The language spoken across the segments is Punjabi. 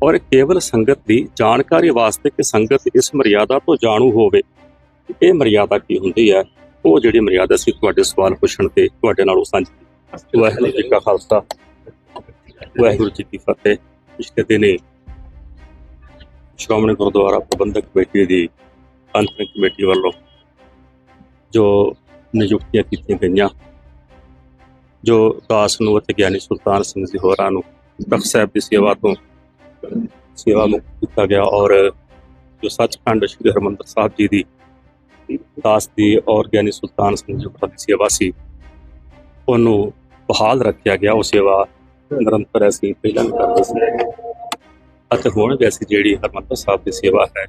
ਔਰ ਕੇਵਲ ਸੰਗਤ ਦੀ ਜਾਣਕਾਰੀ ਵਾਸਤੇ ਕਿ ਸੰਗਤ ਇਸ ਮਰਿਆਦਾ ਤੋਂ ਜਾਣੂ ਹੋਵੇ, ਇਹ ਮਰਿਆਦਾ ਕੀ ਹੁੰਦੀ ਹੈ? ਉਹ ਜਿਹੜੀ ਮਰਿਆਦਾ ਸੀ ਤੁਹਾਡੇ ਸਵਾਲ ਪੁੱਛਣ ਤੇ ਤੁਹਾਡੇ ਨਾਲ ਉਹ ਸਾਂਝੀ ਵਾਹਿਗੁਰੂ ਜੀ ਕਾ ਖਾਲਸਾ। ਵਾਹਿਗੁਰੂ ਜੀ ਕੀ ਫਤਿਹ। ਪਿਛਲੇ ਦਿਨੇ ਸ਼੍ਰੋਮਣੀ ਗੁਰਦੁਆਰਾ ਪ੍ਰਬੰਧਕ ਕਮੇਟੀ ਦੀ ਅੰਤਰਿਮ ਕਮੇਟੀ ਵੱਲੋਂ ਜੋ ਨਿਯੁਕਤੀਆਂ ਕੀਤੀਆਂ ਗਈਆਂ, ਜੋ ਦਾਸ ਨੂੰ ਅਤੇ ਗਿਆਨੀ ਸੁਲਤਾਨ ਸਿੰਘ ਜੀ ਹੋਰਾਂ ਨੂੰ ਤਖਤ ਸਾਹਿਬ ਦੀ ਸੇਵਾ ਤੋਂ ਸੇਵਾ ਮੁਕਤ ਕੀਤਾ ਗਿਆ ਔਰ ਜੋ ਸੱਚਖੰਡ ਸ੍ਰੀ ਹਰਿਮੰਦਰ ਸਾਹਿਬ ਜੀ ਦੀ ਦਾਸ ਦੀ ਔਰ ਗਿਆਨੀ ਸੁਲਤਾਨ ਸਿੰਘ ਜੀ ਹੋਰਾਂ ਦੀ ਸੇਵਾ ਸੀ, ਉਹਨੂੰ ਬਹਾਲ ਰੱਖਿਆ ਗਿਆ, ਉਹ ਸੇਵਾ ਨਿਰੰਤਰ ਅਸੀਂ ਪਹਿਲਾਂ ਕਰਦੇ ਸੀ। ਅਤੇ ਹੁਣ ਵੀ ਅਸੀਂ ਜਿਹੜੀ ਹਰਿਮੰਦਰ ਸਾਹਿਬ ਦੀ ਸੇਵਾ ਹੈ,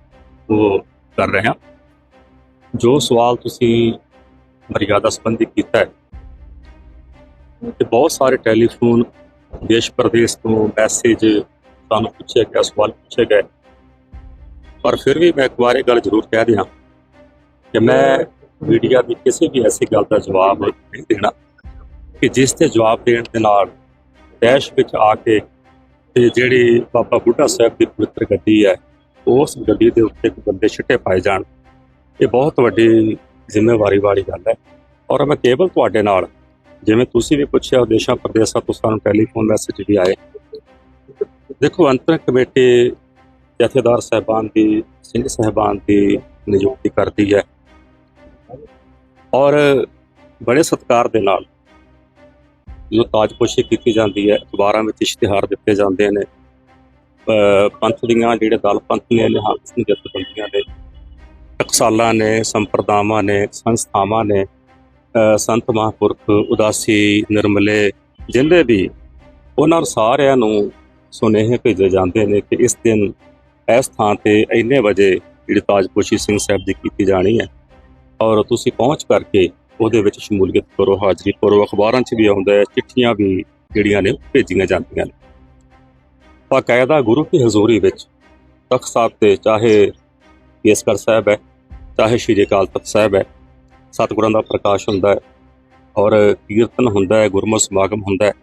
ਉਹ ਕਰ ਰਹੇ ਹਾਂ। ਜੋ ਸਵਾਲ ਤੁਸੀਂ ਮਰਿਆਦਾ ਸੰਬੰਧੀ ਕੀਤਾ ਹੈ, ਤੇ ਬਹੁਤ ਸਾਰੇ ਟੈਲੀਫੋਨ ਦੇਸ਼ ਪ੍ਰਦੇਸ਼ ਤੋਂ ਮੈਸੇਜ ਤੁਹਾਨੂੰ ਪੁੱਛਿਆ ਗਿਆ, ਸਵਾਲ ਪੁੱਛੇ ਗਏ। ਪਰ ਫਿਰ ਵੀ ਮੈਂ ਇੱਕ ਵਾਰ ਇਹ ਗੱਲ ਜ਼ਰੂਰ ਕਹਿ ਦਿਆਂ ਕਿ ਮੈਂ ਮੀਡੀਆ ਦੀ ਕਿਸੇ ਵੀ ਐਸੀ ਗੱਲ ਦਾ ਜਵਾਬ ਨਹੀਂ ਦੇਣਾ ਕਿ ਜਿਸ ਤੇ ਜਵਾਬ ਦੇਣ ਦੇ ਨਾਲ ਦੇਸ਼ ਵਿੱਚ ਆ ਕੇ ਤੇ ਜਿਹੜੀ ਬਾਬਾ ਬੁੱਢਾ ਸਾਹਿਬ ਦੀ ਪਵਿੱਤਰ ਗੱਡੀ ਹੈ, ਉਸ ਗੱਡੀ ਦੇ ਉੱਤੇ ਕੋਈ ਬੰਦੇ ਛਿੱਟੇ ਪਾਏ ਜਾਣ, ਇਹ ਬਹੁਤ ਵੱਡੀ ਜ਼ਿੰਮੇਵਾਰੀ ਵਾਲੀ ਗੱਲ ਹੈ। ਔਰ ਮੈਂ ਕੇਵਲ ਤੁਹਾਡੇ ਨਾਲ, ਜਿਵੇਂ ਤੁਸੀਂ ਵੀ ਪੁੱਛਿਆ, ਦੇਸ਼ਾਂ, ਪ੍ਰਦੇਸ਼ਾਂ ਤੋਂ ਸਾਨੂੰ ਟੈਲੀਫੋਨ ਮੈਸੇਜ ਵੀ ਆਏ। ਦੇਖੋ ਅੰਤਰ ਕਮੇਟੀ ਜਥੇਦਾਰ ਸਾਹਿਬਾਨ ਦੀ, ਸਿੰਘ ਸਾਹਿਬਾਨ ਦੀ ਨਿਯੁਕਤੀ ਕਰਦੀ ਹੈ। ਔਰ ਬੜੇ ਸਤਿਕਾਰ ਦੇ ਨਾਲ ਜੋ ਤਾਜਪੋਸ਼ੀ ਕੀਤੀ ਜਾਂਦੀ ਹੈ, ਅਖਬਾਰਾਂ ਵਿੱਚ ਇਸ਼ਤਿਹਾਰ ਦਿੱਤੇ ਜਾਂਦੇ ਨੇ। ਪੰਥ ਦੀਆਂ ਜਿਹੜੇ ਦਲ ਪੰਥ ਨੇ ਹਾਕਸ ਨੇ ਜਥੇਬੰਦੀਆਂ ਨੇ, ਟਕਸਾਲਾਂ ਨੇ, ਸੰਪਰਦਾਵਾਂ ਨੇ, ਸੰਸਥਾਵਾਂ ਨੇ ਸੰਤ ਮਹਾਂਪੁਰਖ, ਉਦਾਸੀ, ਨਿਰਮਲੇ ਜਿੰਦੇ ਵੀ, ਉਹਨਾਂ ਸਾਰਿਆਂ ਨੂੰ ਸੁਨੇਹੇ ਭੇਜੇ ਜਾਂਦੇ ਨੇ ਕਿ ਇਸ ਦਿਨ ਇਸ ਥਾਂ ਤੇ ਇੰਨੇ ਵਜੇ ਜਿਹੜੀ ਤਾਜਪੋਸ਼ੀ ਸਿੰਘ ਸਾਹਿਬ ਦੀ ਕੀਤੀ ਜਾਣੀ ਹੈ। ਔਰ ਤੁਸੀਂ ਪਹੁੰਚ ਕਰਕੇ ਉਹਦੇ ਵਿੱਚ ਸ਼ਮੂਲੀਅਤ ਕਰੋ, ਹਾਜ਼ਰੀ ਕਰੋ ਅਖਬਾਰਾਂ 'ਚ ਵੀ ਆਉਂਦਾ ਹੈ, ਚਿੱਠੀਆਂ ਵੀ ਜਿਹੜੀਆਂ ਨੇ ਭੇਜੀਆਂ ਜਾਂਦੀਆਂ ਨੇ। ਬਾਕਾਇਦਾ ਗੁਰੂ ਕੀ ਹਜ਼ੂਰੀ ਵਿੱਚ ਤਖਤ ਸਾਹਿਬ ਤੇ ਚਾਹੇ ਕੇਸਗੜ੍ਹ ਸਾਹਿਬ ਹੈ, ਚਾਹੇ ਸ਼੍ਰੀ ਅਕਾਲ ਤਖਤ ਸਾਹਿਬ ਹੈ, ਸਤਿਗੁਰਾਂ ਦਾ ਪ੍ਰਕਾਸ਼ ਹੁੰਦਾ ਹੈ ਔਰ ਕੀਰਤਨ ਹੁੰਦਾ ਹੈ ਗੁਰਮਤਿ ਸਮਾਗਮ ਹੁੰਦਾ ਹੈ,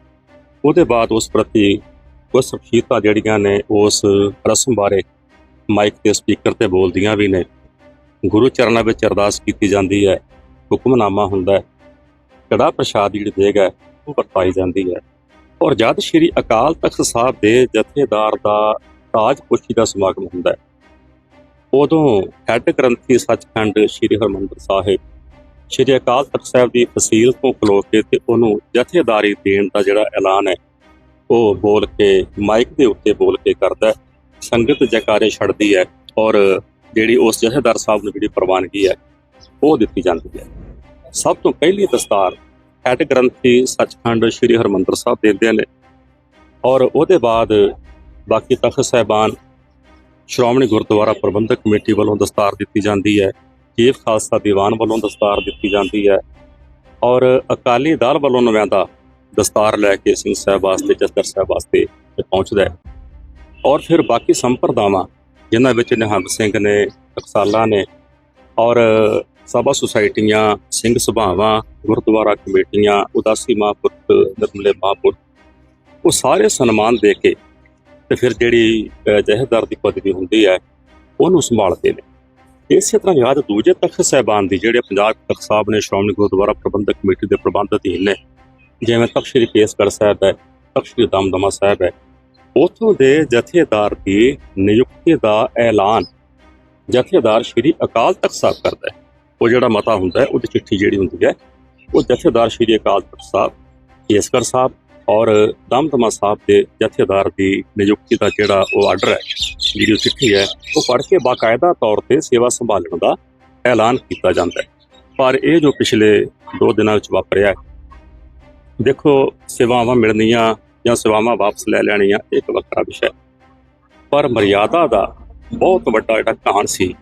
ਉਹਦੇ ਬਾਅਦ ਉਸ ਪ੍ਰਤੀ ਕੁਝ ਸ਼ਖਸੀਅਤਾਂ ਜਿਹੜੀਆਂ ਨੇ ਉਸ ਰਸਮ ਬਾਰੇ ਮਾਈਕ ਤੇ ਸਪੀਕਰ ਤੇ ਬੋਲਦੀਆਂ ਵੀ ਨੇ। ਗੁਰੂ ਚਰਨਾਂ ਵਿੱਚ ਅਰਦਾਸ ਕੀਤੀ ਜਾਂਦੀ ਹੈ, ਹੁਕਮਨਾਮਾ ਹੁੰਦਾ ਹੈ। ਕੜਾ ਪ੍ਰਸ਼ਾਦ ਜਿਹੜੀ ਦੇਗ ਹੈ, ਉਹ ਵਰਤਾਈ ਜਾਂਦੀ ਹੈ। ਔਰ ਜਦ ਸ਼੍ਰੀ ਅਕਾਲ ਤਖਤ ਸਾਹਿਬ ਦੇ ਜਥੇਦਾਰ ਦਾ ਤਾਜਪੋਸ਼ੀ ਦਾ ਸਮਾਗਮ ਹੁੰਦਾ ਹੈ, ਉਦੋਂ ਹੈੱਡ ਗ੍ਰੰਥੀ ਸੱਚਖੰਡ ਸ਼੍ਰੀ ਹਰਮੰਦਰ ਸਾਹਿਬ, ਸ਼੍ਰੀ ਅਕਾਲ ਤਖਤ ਸਾਹਿਬ ਦੀ ਫਸੀਲ ਤੋਂ ਖਲੋ ਕੇ ਤੇ ਉਹਨੂੰ ਜਥੇਦਾਰੀ ਦੇਣ ਦਾ ਜਿਹੜਾ ਐਲਾਨ ਹੈ ਉਹ ਬੋਲ ਕੇ ਮਾਈਕ ਦੇ ਉੱਤੇ ਬੋਲ ਕੇ ਕਰਦਾ ਹੈ। ਸੰਗਤ ਜੈਕਾਰੇ ਛੱਡਦੀ ਹੈ ਔਰ ਜਿਹੜੀ ਉਸ ਜਥੇਦਾਰ ਸਾਹਿਬ ਨੂੰ ਜਿਹੜੀ ਪ੍ਰਵਾਨਗੀ ਹੈ, ਉਹ ਦਿੱਤੀ ਜਾਂਦੀ ਹੈ। ਸਭ ਤੋਂ ਪਹਿਲੀ ਦਸਤਾਰ ਹੈੱਡ ਗ੍ਰੰਥੀ ਸੱਚਖੰਡ ਸ੍ਰੀ ਹਰਮੰਦਰ ਸਾਹਿਬ ਦਿੰਦੇ ਨੇ ਔਰ ਉਹਦੇ ਬਾਅਦ ਬਾਕੀ ਤਖਤ ਸਾਹਿਬਾਨ, ਸ਼੍ਰੋਮਣੀ ਗੁਰਦੁਆਰਾ ਪ੍ਰਬੰਧਕ ਕਮੇਟੀ ਵੱਲੋਂ ਦਸਤਾਰ ਦਿੱਤੀ ਜਾਂਦੀ ਹੈ ਚੀਫ ਖਾਲਸਾ ਦੀਵਾਨ ਵੱਲੋਂ ਦਸਤਾਰ ਦਿੱਤੀ ਜਾਂਦੀ ਹੈ ਔਰ ਅਕਾਲੀ ਦਲ ਵੱਲੋਂ ਨਵਿਆਂਦਾ ਦਸਤਾਰ ਲੈ ਕੇ ਸਿੰਘ ਸਾਹਿਬ ਵਾਸਤੇ ਜਸਦਰ ਸਾਹਿਬ ਵਾਸਤੇ ਪਹੁੰਚਦਾ ਹੈ। ਔਰ ਫਿਰ ਬਾਕੀ ਸੰਪਰਦਾਵਾਂ ਜਿਨ੍ਹਾਂ ਵਿੱਚ ਨਿਹੰਗ ਸਿੰਘ ਨੇ ਟਕਸਾਲਾ ਨੇ ਔਰ ਸਭਾ ਸੁਸਾਇਟੀਆਂ ਸਿੰਘ ਸਭਾਵਾਂ ਗੁਰਦੁਆਰਾ ਕਮੇਟੀਆਂ ਉਦਾਸੀ ਮਹਾਂਪੁਰਖ ਨਿਰਮਲੇ ਮਹਾਂਪੁਰਖ ਉਹ ਸਾਰੇ ਸਨਮਾਨ ਦੇ ਕੇ ਤੇ ਫਿਰ ਜਿਹੜੀ ਅਹ, ਦੀ ਪਦਵੀ ਹੁੰਦੀ ਹੈ ਉਹਨੂੰ ਸੰਭਾਲਦੇ ਨੇ। ਇਸੇ ਤਰ੍ਹਾਂ ਯਾਦ ਦੂਜੇ ਤਖਤ ਸਾਹਿਬਾਨ ਦੀ ਜਿਹੜੇ ਪੰਜਾਬ ਤਖਤ ਸਾਹਿਬ ਨੇ ਸ਼੍ਰੋਮਣੀ ਗੁਰਦੁਆਰਾ ਪ੍ਰਬੰਧਕ ਕਮੇਟੀ ਦੇ ਪ੍ਰਬੰਧ ਅਧੀਨ ਨੇ ਜਿਵੇਂ ਤਖਤ ਸ੍ਰੀ ਕੇਸਗੜ੍ਹ ਸਾਹਿਬ ਹੈ, ਤਖਤ ਸ੍ਰੀ ਦਮਦਮਾ ਸਾਹਿਬ ਹੈ, ਉਥੋਂ ਦੇ ਜਥੇਦਾਰ ਦੀ ਨਿਯੁਕਤੀ ਦਾ ਐਲਾਨ ਜਥੇਦਾਰ ਸ੍ਰੀ ਅਕਾਲ ਤਖਤ ਸਾਹਿਬ ਕਰਦਾ ਹੈ। ਉਹ ਜਿਹੜਾ ਮਤਾ ਹੁੰਦਾ ਹੈ, ਉਹਦੀ ਚਿੱਠੀ ਜਿਹੜੀ ਹੁੰਦੀ ਹੈ, ਉਹ ਜਥੇਦਾਰ ਸ਼੍ਰੀ ਅਕਾਲ ਤਖਤ ਸਾਹਿਬ, ਕੇਸਗੜ੍ਹ ਸਾਹਿਬ ਔਰ ਦਮਦਮਾ ਸਾਹਿਬ ਦੇ ਜਥੇਦਾਰ ਦੀ ਨਿਯੁਕਤੀ ਦਾ ਜਿਹੜਾ ਉਹ ਆਰਡਰ ਹੈ, ਜਿਹੜੀ ਉਹ ਚਿੱਠੀ ਹੈ, ਉਹ ਪੜ੍ਹ ਕੇ ਬਾਕਾਇਦਾ ਤੌਰ ਤੇ ਸੇਵਾ ਸੰਭਾਲਣ ਦਾ ਐਲਾਨ ਕੀਤਾ ਜਾਂਦਾ ਹੈ। ਪਰ ਇਹ ਜੋ ਪਿਛਲੇ 2 ਦਿਨਾਂ ਵਿੱਚ ਵਾਪਰਿਆ ਦੇਖੋ, ਸੇਵਾਵਾਂ ਮਿਲਣੀਆਂ ਜਾਂ ਸੇਵਾਵਾਂ ਵਾਪਸ ਲੈ ਲੈਣੀਆਂ, ਇਹ ਇੱਕ ਵੱਖਰਾ ਵਿਸ਼ਾ ਪਰ ਮਰਿਆਦਾ ਦਾ ਬਹੁਤ ਵੱਡਾ ਜਿਹੜਾ ਕਾਰਨ ਸੀ,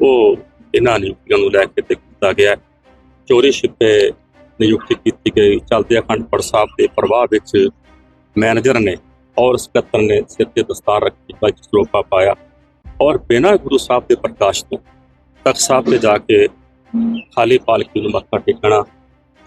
ਉਹ ਇਹਨਾਂ ਨਿਯੁਕਤੀਆਂ ਨੂੰ ਲੈ ਕੇ ਤੇ ਕੀਤਾ ਗਿਆ ਚੋਰੀ ਛਿਪੇ ਨਿਯੁਕਤੀ ਕੀਤੀ ਗਈ, ਚਲਦੇ ਅਖੰਡ ਸਾਹਿਬ ਦੇ ਪ੍ਰਵਾਹ ਵਿੱਚ ਮੈਨੇਜਰ ਨੇ ਔਰ ਸਕੱਤਰ ਨੇ ਸਿਰ ਤੇ ਦਸਤਾਰ ਰੱਖੀ ਬਾਕੀ ਸਰੋਪਾ ਪਾਇਆ ਔਰ ਬਿਨਾਂ ਗੁਰੂ ਸਾਹਿਬ ਦੇ ਪ੍ਰਕਾਸ਼ ਤੋਂ ਤਖਤ ਸਾਹਿਬ ਤੇ ਜਾ ਕੇ ਖਾਲੀ ਪਾਲਕੀ ਨੂੰ ਮੱਥਾ ਟੇਕਣਾ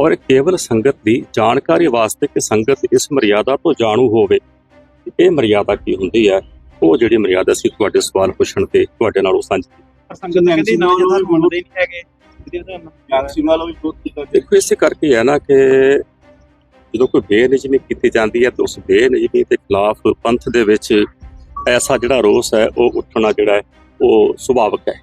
ਔਰ ਕੇਵਲ ਸੰਗਤ ਦੀ ਜਾਣਕਾਰੀ ਵਾਸਤੇ ਕਿ ਸੰਗਤ ਇਸ ਮਰਿਆਦਾ ਤੋਂ ਜਾਣੂ ਹੋਵੇ ਇਹ ਮਰਿਆਦਾ ਕੀ ਹੁੰਦੀ ਹੈ ਉਹ ਜਿਹੜੀ ਮਰਿਆਦਾ ਸੀ ਤੁਹਾਡੇ ਸਵਾਲ ਪੁੱਛਣ ਤੇ ਤੁਹਾਡੇ ਨਾਲ ਉਹ ਸਾਂਝੀ। ਸੰਗਤ ਕਹਿੰਦੀ ਨਾ ਉਹਨਾਂ ਨੂੰ ਮੰਨਦੇ ਨਹੀਂ ਹੈਗੇ। ਦੇਖੋ ਇਸੇ ਕਰਕੇ ਹੈ ਨਾ ਕਿ ਜਦੋਂ ਕੋਈ ਬੇਨਿਜਮੀ ਕੀਤੀ ਜਾਂਦੀ ਹੈ ਤਾਂ ਉਸ ਬੇਨਿਜਮੀ ਦੇ ਖਿਲਾਫ ਪੰਥ ਦੇ ਵਿੱਚ ਐਸਾ ਜਿਹੜਾ ਰੋਸ ਹੈ ਉਹ ਉੱਠਣਾ ਜਿਹੜਾ ਹੈ ਉਹ ਸੁਭਾਵਕ ਹੈ